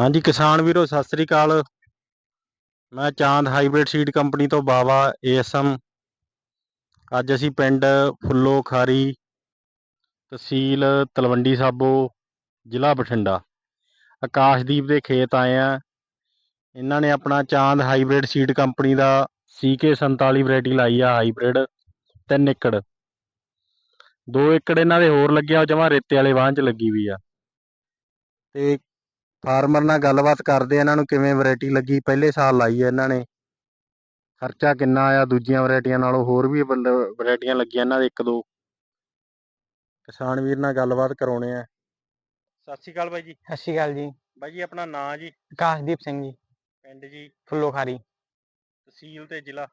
ਹਾਂਜੀ, ਕਿਸਾਨ ਵੀਰੋ, ਸਤਿ ਸ੍ਰੀ ਅਕਾਲ। ਮੈਂ ਚਾਂਦ ਹਾਈਬ੍ਰਿਡ ਸੀਡ ਕੰਪਨੀ ਤੋਂ ਬਾਵਾ, ਏਐਸਐਮ। ਅੱਜ ਅਸੀਂ ਪਿੰਡ ਫੁੱਲੋ ਖਾਰੀ ਤਹਿਸੀਲ ਤਲਵੰਡੀ ਸਾਬੋ, ਜ਼ਿਲ੍ਹਾ ਬਠਿੰਡਾ। ਆਕਾਸ਼ਦੀਪ ਦੇ ਖੇਤ ਆਏ ਆ। ਇਹਨਾਂ ਨੇ ਆਪਣਾ ਚਾਂਦ ਹਾਈਬ੍ਰਿਡ ਸੀਡ ਕੰਪਨੀ ਦਾ ਸੀਕੇ 47 ਵੈਰਾਈਟੀ ਲਾਈ ਆ, ਹਾਈਬ੍ਰਿਡ 3 ਏਕੜ। 2 ਏਕੜ ਇਹਨਾਂ ਦੇ ਹੋਰ ਲੱਗਿਆ ਜਮਾ ਰੇਤੇ ਵਾਲੇ ਵਾਹਨ ਚ ਲੱਗੀ ਵੀ ਆ। ਤੇ ਫਾਰਮਰ ਨਾਲ ਗੱਲਬਾਤ ਕਰਦੇ ਆ ਇਹਨਾਂ ਨੂੰ ਕਿਵੇਂ ਵੈਰਾਈਟੀ ਲੱਗੀ ਪਹਿਲੇ ਸਾਲ ਲਾਈ ਹੈ ਇਹਨਾਂ ਨੇ। ਖਰਚਾ ਕਿੰਨਾ ਆਇਆ ਦੂਜੀਆਂ ਵੈਰਾਈਟੀਆਂ ਨਾਲੋਂ ਹੋਰ ਵੀ ਵੈਰਾਈਟੀਆਂ ਲੱਗੀਆਂ ਇਹਨਾਂ ਦੇ ਇੱਕ ਦੋ। ਕਿਸਾਨ ਵੀਰ ਨਾਲ ਗੱਲਬਾਤ ਕਰਾਉਣੇ ਆ। ਸਤਿ ਸ਼੍ਰੀ ਅਕਾਲ ਬਾਈ ਜੀ। ਸਤਿ ਸ਼੍ਰੀ ਅਕਾਲ ਜੀ। ਬਾਈ ਜੀ ਆਪਣਾ ਨਾਂ ਜੀ? ਆਕਾਸ਼ਦੀਪ ਸਿੰਘ ਜੀ। ਪਿੰਡ ਜੀ? ਫੁੱਲੋ ਖਾਰੀ ਤਹਿਸੀਲ ਤੇ ਜ਼ਿਲ੍ਹਾ?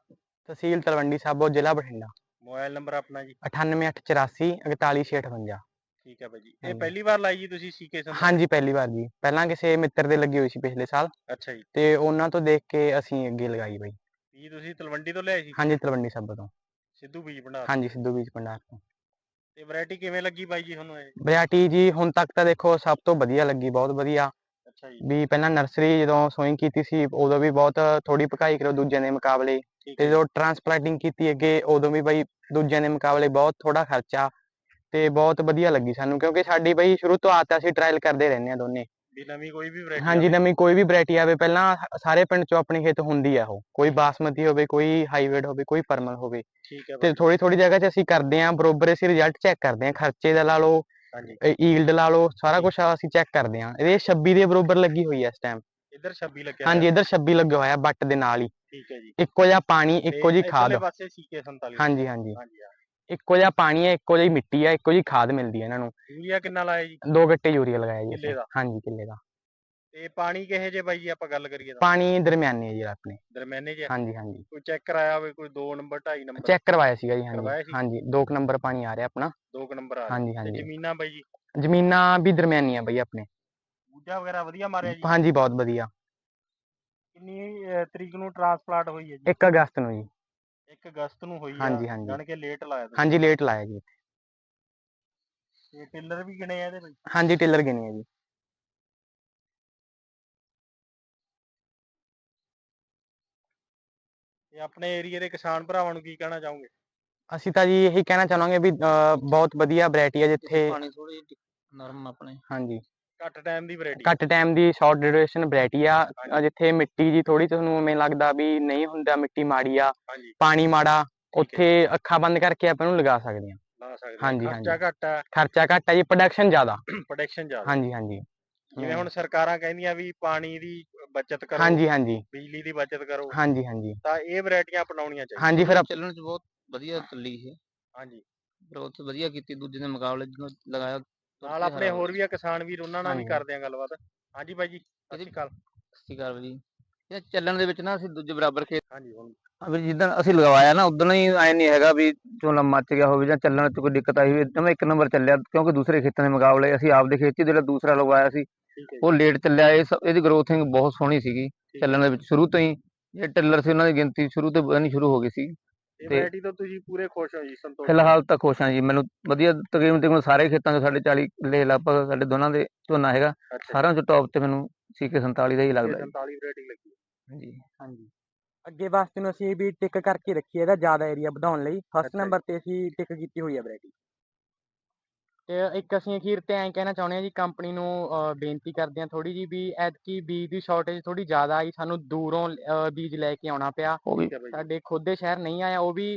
ਤਹਿਸੀਲ ਤਲਵੰਡੀ ਸਾਬੋ ਜ਼ਿਲ੍ਹਾ ਬਠਿੰਡਾ। ਮੋਬਾਈਲ ਨੰਬਰ ਆਪਣਾ ਜੀ? 98884 41658 ਠੀਕ ਹੈ ਬਾਈ ਜੀ। ਇਹ ਹਾਂਜੀ। ਪਹਿਲੀ ਵਾਰ ਲਾਈ ਜੀ ਤੁਸੀਂ ਸੀਕੇ ਸੰਤਾਲੀ ਹਾਂਜੀ ਪਹਿਲੀ ਵਾਰ ਜੀ। ਪਹਿਲਾਂ ਕਿਸੇ ਮਿੱਤਰ ਦੇ ਲੱਗੀ ਹੋਈ ਸੀ ਪਿਛਲੇ ਸਾਲ। ਅੱਛਾ ਜੀ। ਤੇ ਉਹਨਾਂ ਤੋਂ ਦੇਖ ਕੇ ਅਸੀਂ ਅੱਗੇ ਲਗਾਈ ਬਾਈ। ਬੀਜ ਤੁਸੀਂ ਤਲਵੰਡੀ ਤੋਂ ਲਿਆਏ ਸੀ? ਹਾਂਜੀ ਤਲਵੰਡੀ ਸਾਬੋ ਤੋਂ। ਸਿੱਧੂ ਬੀਜ ਭੰਡਾਰ ਹਾਂਜੀ ਸਿੱਧੂ ਬੀਜ ਭੰਡਾਰ ਤੋਂ। ਤੇ ਵੈਰਾਈਟੀ ਕਿਵੇਂ ਲੱਗੀ ਬਾਈ ਜੀ ਤੁਹਾਨੂੰ ਇਹ? ਵੈਰਾਈਟੀ ਜੀ ਹੁਣ ਤੱਕ ਤਾਂ ਦੇਖੋ ਸਭ ਤੋਂ ਵਧੀਆ ਲੱਗੀ ਬਹੁਤ ਵਧੀਆ। ਅੱਛਾ ਜੀ। ਵੀ ਪਹਿਲਾਂ ਨਰਸਰੀ ਜਦੋਂ ਸੋਇੰਗ ਕੀਤੀ ਸੀ ਉਦੋਂ ਵੀ ਬਹੁਤ ਥੋੜੀ ਪਕਾਈ ਕਰੋ ਦੂਜਿਆਂ ਦੇ ਮੁਕਾਬਲੇ। ਠੀਕ ਤੇ ਹੈ ਜਦੋਂ ਟਰਾਂਸਪਲਾਂਟਿੰਗ ਕੀਤੀ ਅੱਗੇ ਉਦੋਂ ਵੀ ਬਈ ਦੂਜਿਆਂ ਦੇ ਮੁਕਾਬਲੇ ਬਹੁਤ ਥੋੜਾ ਖਰਚਾ। ਤੇ ਬਹੁਤ ਵਧੀਆ ਲੱਗੀ ਸਾਨੂੰ ਕਿਉਂਕਿ ਸਾਡੀ ਬਈ ਸ਼ੁਰੂ ਤੋਂ ਆਦਤ ਆ ਅਸੀਂ ਟਰਾਇਲ ਕਰਦੇ ਰਹਿੰਦੇ ਆ ਦੋਨੇ। ਵੀ ਨਵੀਂ ਕੋਈ ਵੀ ਵੈਰਾਈਟੀ ਹਾਂਜੀ ਨਵੀਂ ਕੋਈ ਵੀ ਵੈਰਾਈਟੀ ਆਵੇ ਪਹਿਲਾਂ ਸਾਰੇ ਪਿੰਡ ਚੋਂ ਆਪਣੀ ਖੇਤ ਹੁੰਦੀ ਆ ਉਹ। ਕੋਈ ਬਾਸਮਤੀ ਹੋਵੇ ਕੋਈ ਹਾਈਬ੍ਰਿਡ ਹੋਵੇ ਕੋਈ ਪਰਮਲ ਹੋਵੇ। ਠੀਕ ਹੈ ਤੇ ਬਾਈ। ਥੋੜੀ ਥੋੜੀ ਜਗ੍ਹਾ 'ਚ ਅਸੀਂ ਕਰਦੇ ਆ ਬਰੋਬਰ ਅਸੀਂ ਰਿਜ਼ਲਟ ਚੈੱਕ ਕਰਦੇ ਆ ਖਰਚੇ ਦਾ ਲਾ ਲਓ ਹਾਂਜੀ। ਈਲਡ ਲਾ ਲਓ ਸਾਰਾ ਕੁਝ ਅਸੀਂ ਚੈੱਕ ਕਰਦੇ ਆ। ਇਹਦੇ 26 ਦੇ ਬਰੋਬਰ ਲੱਗੀ ਹੋਈ ਆ ਇਸ ਟਾਈਮ ਇੱਧਰ 26 ਲੱਗਿਆ ਹਾਂਜੀ ਇੱਧਰ 26 ਲੱਗਿਆ ਹੋਇਆ ਬੱਟ ਦੇ ਨਾਲ ਹੀ। ਠੀਕ ਹੈ ਜੀ। ਇੱਕੋ ਜਿਹਾ ਪਾਣੀ ਇੱਕੋ ਜੀ ਇੱਧਰਲੇ ਖਾਦ। ਪਾਸੇ ਸੀਕੇ 47 ਹਾਂਜੀ ਹਾਂਜੀ। ਹਾਂਜੀ ਹਾਂ। ਇੱਕੋ ਜਿਹਾ ਪਾਣੀ ਹੈ ਇੱਕੋ ਜਿਹੀ ਮਿੱਟੀ ਹੈ ਇੱਕੋ ਜਿਹੀ ਖਾਦ ਮਿਲਦੀ ਹੈ ਇਹਨਾਂ ਨੂੰ। ਯੂਰੀਆ ਕਿੰਨਾ ਲਾਇਆ ਜੀ? ਦੋ ਗੱਟੇ ਯੂਰੀਆ ਲਗਾਇਆ ਜੀ ਕਿੱਲੇ ਅਸੀਂ। ਦਾ? ਹਾਂਜੀ ਕਿੱਲੇ ਦਾ। ਤੇ ਪਾਣੀ ਕਿਹੇ ਜੇ ਬਾਈ ਜੀ ਆਪਾਂ ਗੱਲ ਕਰੀਏ ਤਾਂ? ਪਾਣੀ ਦਰਮਿਆਨੇ ਜੀ ਆਪਣੇ। ਦਰਮਿਆਨੇ ਜੇ ਹਾਂਜੀ ਹਾਂਜੀ। ਕੋਈ ਚੈੱਕ ਕਰਾਇਆ ਹੋਵੇ ਕੋਈ 2 ਨੰਬਰ 2.5 ਨੰਬਰ? ਚੈੱਕ ਕਰਵਾਇਆ ਸੀਗਾ ਜੀ ਕਰਵਾਇਆ ਹਾਂਜੀ ਸੀ? ਹਾਂਜੀ ਦੋ ਕੁ ਨੰਬਰ ਪਾਣੀ ਆ ਰਿਹਾ ਆਪਣਾ। 2 ਨੰਬਰ ਆ ਰਿਹਾ। ਹਾਂਜੀ ਤੇ ਹਾਂਜੀ। ਜ਼ਮੀਨਾਂ ਬਾਈ ਜੀ? ਜ਼ਮੀਨਾਂ ਵੀ ਦਰਮਿਆਨੀਆਂ ਬਈ ਆਪਣੇ। ਬੂਝਾ ਵਗੈਰਾ ਵਧੀਆ ਮਾਰਿਆ ਜੀ? ਹਾਂਜੀ ਬਹੁਤ ਵਧੀਆ। ਕਿੰਨੀ ਅਹ, ਤਰੀਕ ਨੂੰ ਟ੍ਰਾਂਸਪਲਾਂਟ ਹੋਈ ਹੈ ਜੀ? 1 ਅਗਸਤ ਨੂੰ ਜੀ। 1 ਅਗਸਤ ਨੂੰ ਹੋਈ ਆ ਹਾਂਜੀ, ਹਾਂਜੀ। ਜਾਣ ਕੇ ਲੇਟ ਲਾਇਆ ਤੁਸੀਂ। ਹਾਂਜੀ ਲੇਟ ਲਾਇਆ ਜੀ ਤੇ ਟਿਲਰ ਵੀ ਗਿਣੇ ਆ ਇਹਦੇ ਵਿੱਚ? ਹਾਂਜੀ ਟਿਲਰ ਗਿਣੀ ਹੈ ਜੀ। ਤੇ ਆਪਣੇ ਏਰੀਆ ਦੇ ਕਿਸਾਨ ਭਰਾਵਾਂ ਨੂੰ ਕੀ ਕਹਿਣਾ ਚਾਹੋਗੇ? ਅਸੀਂ ਤਾਂ ਜੀ ਇਹੀ ਕਹਿਣਾ ਚਾਹਾਂਗੇ ਵੀ ਅਹ, ਬਹੁਤ ਵਧੀਆ ਵੈਰਾਈਟੀ ਹੈ ਜਿੱਥੇ ਪਾਣੀ ਥੋੜੀ ਨਰਮ ਆਪਣੇ। ਹਾਂਜੀ। ਘੱਟ ਟਾਈਮ ਦੀ ਵੈਰਾਈਟੀ ਘੱਟ ਟਾਈਮ ਦੀ ਸ਼ਾਰਟ ਡਿਊਰੇਸ਼ਨ ਵੈਰਾਈਟੀ ਆ। ਜਿੱਥੇ ਮਿੱਟੀ ਜੀ ਥੋੜੀ ਤੁਹਾਨੂੰ ਉਵੇਂ ਲੱਗਦਾ ਵੀ ਨਹੀਂ ਹੁੰਦਾ ਮਿੱਟੀ ਮਾੜੀ ਆ ਹਾਂਜੀ। ਪਾਣੀ ਮਾੜਾ। ਉੱਥੇ ਅੱਖਾਂ ਬੰਦ ਕਰਕੇ ਆਪਾਂ ਇਹਨੂੰ ਲਗਾ ਸਕਦੇ ਹਾਂ ਲਾ ਸਕਦੇ ਆ। ਹਾਂਜੀ, ਖਰਚਾ। ਘੱਟ ਆ। ਖਰਚਾ ਘੱਟ ਹੈ ਜੀ ਪ੍ਰੋਡਕਸ਼ਨ ਜ਼ਿਆਦਾ। ਪ੍ਰੋਡਕਸ਼ਨ ਜ਼ਿਆਦਾ। ਹਾਂਜੀ ਹਾਂਜੀ। ਜਿਵੇਂ ਹੁਣ ਸਰਕਾਰਾਂ ਕਹਿੰਦੀਆਂ ਵੀ ਪਾਣੀ ਦੀ ਬਚਤ ਕਰੋ ਹਾਂਜੀ ਹਾਂਜੀ। ਬਿਜਲੀ ਦੀ ਬਚਤ ਕਰੋ। ਹਾਂਜੀ ਹਾਂਜੀ। ਤਾਂ ਇਹ ਵੈਰਾਈਟੀਆਂ ਅਪਣਾਉਣੀਆਂ ਚਾਹੀਦੀਆਂ। ਹਾਂਜੀ ਫਿਰ ਆਪ- ਚੱਲਣ ਚ ਬਹੁਤ ਵਧੀਆ ਚੱਲੀ ਇਹ ਹਾਂਜੀ। ਗ੍ਰੋਥ ਵਧੀਆ ਕੀਤੀ ਦੂਜੇ ਦੇ ਮੁਕਾਬਲੇ ਜਦੋਂ ਲਗਾਇਆ ਨਾਲ ਆਪਣੇ ਹਰਾ ਵੀ ਆ ਕਿਸਾਨ ਵੀਰ ਉਹਨਾਂ ਨਾਲ ਵੀ। ਕਰਦੇ ਆ ਗੱਲਬਾਤ। ਹਾਂਜੀ ਬਾਈ ਜੀ ਸਤਿ ਸ਼੍ਰੀ ਅਕਾਲ। ਸਤਿ ਸ਼੍ਰੀ ਅਕਾਲ ਜੀ। ਇਹ ਚੱਲਣ ਦੇ ਵਿੱਚ ਨਾ ਅਸੀਂ ਦੂਜੇ ਬਰਾਬਰ ਖੇਤ ਹਾਂਜੀ ਹੁਣ ਵੀ ਜਿੱਦਣ ਅਸੀਂ ਲਗਵਾਇਆ ਨਾ ਉਦੋਂ ਹੀ ਐ ਨਹੀਂ ਹੈਗਾ ਵੀ ਝੋਨਾ ਮੱਚ ਗਿਆ ਹੋਵੇ ਜਾਂ ਚੱਲਣ ਚ ਕੋਈ ਦਿੱਕਤ ਆਈ ਹੋਵੇ ਜਮਾਂ ਇੱਕ ਨੰਬਰ ਚੱਲਿਆ ਕਿਉਂਕਿ ਦੂਸਰੇ ਖੇਤਾਂ ਦੇ ਮੁਕਾਬਲੇ ਅਸੀਂ ਆਪਦੇ ਖੇਤ 'ਚ ਜਿਹੜਾ ਦੂਸਰਾ ਲਗਵਾਇਆ ਸੀ ਉਹ ਲੇਟ ਚੱਲਿਆ। ਇਹ ਇਹਦੀ ਗਰੋਥਿੰਗ ਬਹੁਤ ਸੋਹਣੀ ਸੀਗੀ ਚੱਲਣ ਦੇ ਵਿੱਚ। ਸ਼ੁਰੂ ਤੋਂ ਹੀ ਜਿਹੜੇ ਟਿੱਲਰ ਸੀ ਉਹਨਾਂ ਦੀ ਗਿਣਤੀ ਸ਼ੁਰੂ ਤੋਂ ਵਧਣੀ ਸ਼ੁਰੂ ਹੋ ਗਈ ਸੀ। ਇਹ ਤੇ- ਵੈਰਾਈਟੀ ਤੋਂ ਤੁਸੀਂ ਪੂਰੇ ਖੁਸ਼ ਹੋ ਜੀ ਸੰਤੋਸ਼ ਫਿਲਹਾਲ ਤਾਂ ਖੁਸ਼ ਹਾਂ ਜੀ ਮੈਨੂੰ ਵਧੀਆ ਤਕਰੀਬਨ ਤਕਰੀਬਨ ਸਾਰੇ ਖੇਤਾਂ 'ਚ ਸਾਡੇ 40 ਕਿੱਲੇ ਲਗਭਗ ਸਾਡੇ ਦੋਨਾਂ ਦੇ ਝੋਨਾ ਹੈਗਾ ਅੱਛਾ ਸਾਰਿਆਂ 'ਚ ਟੌਪ ਤੇ ਮੈਨੂੰ ਸੀਕੇ 47 ਦਾ ਹੀ ਲੱਗਦਾ ਜੀ। 47 ਵੈਰਾਈਟੀ ਲੱਗੀ ਹਾਂਜੀ। ਹਾਂਜੀ। ਅੱਗੇ ਵਾਸਤੇ ਨੂੰ ਅਸੀਂ ਵੀ ਟਿਕ ਕਰਕੇ ਰੱਖੀ ਇਹਦਾ ਜ਼ਿਆਦਾ ਏਰੀਆ ਵਧਾਉਣ ਲਈ। ਫਸਟ ਅੱਛਾ ਜੀ। ਨੰਬਰ ਤੇ ਅਸੀਂ ਟਿਕ ਕੀਤੀ ਹੋਈ ਹੈ ਵੈਰਾਈਟੀ ਤੇ ਇੱਕ ਅਸੀਂ ਅਖੀਰ ਤੇ ਐਂ ਕਹਿਣਾ ਚਾਹੁੰਦੇ ਹਾਂ ਜੀ ਕੰਪਨੀ ਨੂੰ ਅਹ, ਬੇਨਤੀ ਕਰਦੇ ਹਾਂ ਥੋੜੀ ਜੀ ਵੀ ਐਤਕੀ ਬੀਜ ਦੀ ਸ਼ਾਰਟੇਜ ਥੋੜੀ ਜ਼ਿਆਦਾ ਆਈ ਸਾਨੂੰ ਦੂਰੋਂ ਅਹ, ਬੀਜ ਲੈ ਕੇ ਆਉਣਾ ਪਿਆ। ਉਹ ਵੀ ਠੀਕ ਹੈ ਬਾਈ। ਜੀ ਸਾਡੇ ਖੁਦ ਦੇ ਸ਼ਹਿਰ ਨਹੀਂ ਆਇਆ ਉਹ ਵੀ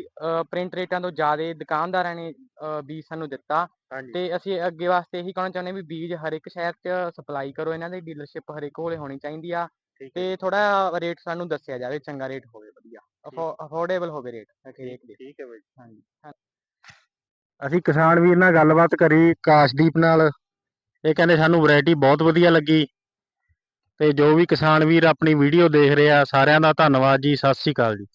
ਪ੍ਰਿੰਟ ਰੇਟਾਂ ਤੋਂ ਜ਼ਿਆਦਾ ਦੁਕਾਨਦਾਰਾਂ ਨੇ ਅਹ, ਬੀਜ ਸਾਨੂੰ ਦਿੱਤਾ। ਹਾਂਜੀ। ਤੇ ਅਸੀਂ ਅੱਗੇ ਵਾਸਤੇ ਇਹੀ ਕਹਿਣਾ ਚਾਹੁੰਦੇ ਹਾਂ ਵੀ ਬੀਜ ਹਰ ਇੱਕ ਸ਼ਹਿਰ 'ਚ ਸਪਲਾਈ ਕਰੋ ਇਹਨਾਂ ਦੀ ਡੀਲਰਸ਼ਿਪ ਹਰ ਇੱਕ ਕੋਲੇ ਹੋਣੀ ਚਾਹੀਦੀ ਆ। ਠੀਕ ਹੈ। ਤੇ ਥੋੜਾ ਰੇਟ ਸਾਨੂੰ ਦੱਸਿਆ ਜਾਵੇ ਚੰਗਾ ਰੇਟ ਹੋਵੇ ਵਧੀਆ। ਅਫੋਰਡੇਬਲ ਹੋਵੇ ਰੇਟ ਹਰੇਕ ਦੇ। ਠੀਕ ਹੈ ਬਾਈ। ਹਾਂਜੀ। ਅਸੀਂ ਕਿਸਾਨ ਵੀਰ ਨਾਲ ਗੱਲਬਾਤ ਕਰੀ ਕਾਸ਼ਦੀਪ ਨਾਲ। ਇਹ ਕਹਿੰਦੇ ਸਾਨੂੰ ਵੈਰਾਈਟੀ ਬਹੁਤ ਵਧੀਆ ਲੱਗੀ। ਤੇ ਜੋ ਵੀ ਕਿਸਾਨ ਵੀਰ ਆਪਣੀ ਵੀਡੀਓ ਦੇਖ ਰਿਹਾ ਸਾਰਿਆਂ ਦਾ ਧੰਨਵਾਦ ਜੀ, ਸਤਿ ਸ੍ਰੀ ਅਕਾਲ ਜੀ।